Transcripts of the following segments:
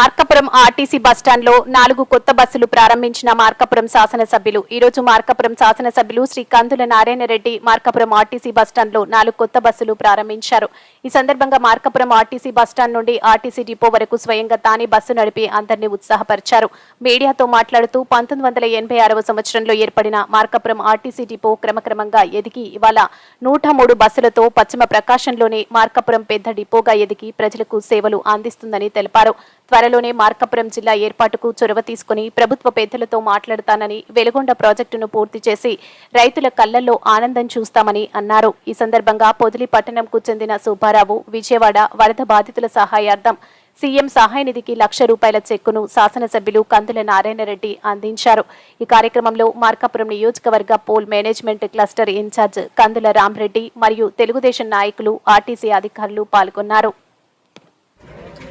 Markapuram RTC బస్టాండ్లో నాలుగు కొత్త బస్సులు ప్రారంభించిన మార్కాపురం శాసనసభ్యులు. ఈ రోజు మార్కాపురం శాసనసభ్యులు శ్రీ కందుల నారాయణ రెడ్డి మార్కాపురం ఆర్టీసీ బస్టాండ్లో నాలుగు కొత్త బస్సులు ప్రారంభించారు. ఈ సందర్భంగా మార్కాపురం ఆర్టీసీ బస్టాండ్ నుండి ఆర్టీసీ డిపో వరకు స్వయంగా తానే బస్సు నడిపి అందరినీ ఉత్సాహపరిచారు. మీడియాతో మాట్లాడుతూ పంతొమ్మిది వందల ఎనభై ఆరవ సంవత్సరంలో ఏర్పడిన మార్కాపురం ఆర్టీసీ డిపో క్రమక్రమంగా ఎదిగి ఇవాళ నూట మూడు బస్సులతో పశ్చిమ ప్రకాశంలోని మార్కాపురం పెద్ద డిపోగా ఎదిగి ప్రజలకు సేవలు అందిస్తుందని తెలిపారు. త్వరలోనే మార్కాపురం జిల్లా ఏర్పాటుకు చొరవ తీసుకుని ప్రభుత్వ పెద్దలతో మాట్లాడతానని వెలుగొండ ప్రాజెక్టును పూర్తి చేసి రైతుల కళ్ళల్లో ఆనందం చూస్తామని అన్నారు. ఈ సందర్భంగా పొదిలి పట్టణంకు చెందిన సుబ్బారావు విజయవాడ వరద బాధితుల సహాయార్థం సీఎం సహాయ నిధికి లక్ష రూపాయల చెక్కును శాసనసభ్యులు కందుల నారాయణరెడ్డి అందించారు. ఈ కార్యక్రమంలో మార్కాపురం నియోజకవర్గ poll management cluster incharge Kandula Ramreddy మరియు తెలుగుదేశం నాయకులు ఆర్టీసీ అధికారులు పాల్గొన్నారు.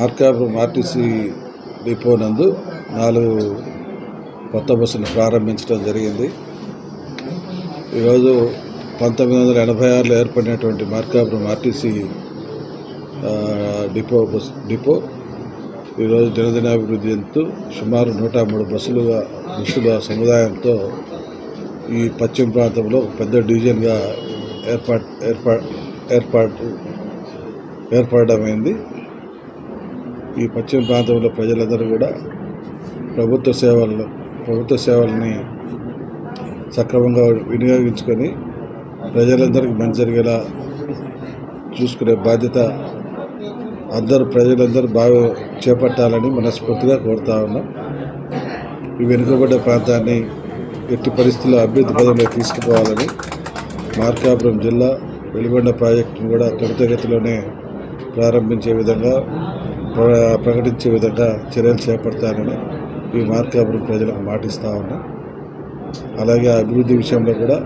మార్కాపురం ఆర్టీసీ డిపో నందు నాలుగు కొత్త బస్సులు ప్రారంభించడం జరిగింది. ఈరోజు పంతొమ్మిది వందల ఎనభై ఆరులో ఏర్పడినటువంటి Markapuram RTC depot bus depot ఈరోజు దినదినాభివృద్ధి చెందుతూ సుమారు నూట మూడు బస్సులుగా బస్సుల సముదాయంతో ఈ పశ్చిమ ప్రాంతంలో పెద్ద డివిజన్గా ఏర్పాటు ఏర్పాటు ఏర్పాటు ఏర్పడమైంది. ఈ పశ్చిమ ప్రాంతంలో ప్రజలందరూ కూడా ప్రభుత్వ సేవలను ప్రభుత్వ సేవల్ని సక్రమంగా వినియోగించుకొని ప్రజలందరికీ మంచి జరిగేలా చూసుకునే బాధ్యత అందరూ ప్రజలందరూ బాగా చేపట్టాలని మనస్ఫూర్తిగా కోరుతా ఉన్నాం. ఈ వెనుకబడ్డ ప్రాంతాన్ని ఎట్టి పరిస్థితుల్లో అభివృద్ధి పదంలో తీసుకుపోవాలని మార్కాపురం జిల్లా వెలుగొండ ప్రాజెక్టును కూడా త్వరితగతిలోనే ప్రారంభించే విధంగా ప్రకటించే విధంగా చర్యలు చేపడతానని ఈ మార్కాపురం ప్రజలకు మాటిస్తా ఉన్నా. అలాగే అభివృద్ధి విషయంలో కూడా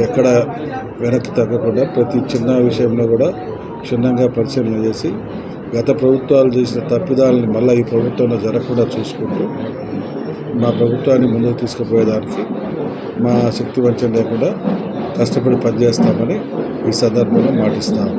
ఎక్కడ వెనక్కి తగ్గకుండా ప్రతి చిన్న విషయంలో కూడా క్షుణ్ణంగా పరిశీలన చేసి గత ప్రభుత్వాలు చేసిన తప్పిదాలని మళ్ళీ ఈ ప్రభుత్వంలో జరగకుండా చూసుకుంటూ మా ప్రభుత్వాన్ని ముందుకు తీసుకుపోయేదానికి మా శక్తి వంచం లేకుండా కష్టపడి పనిచేస్తామని ఈ సందర్భంలో మాటిస్తాము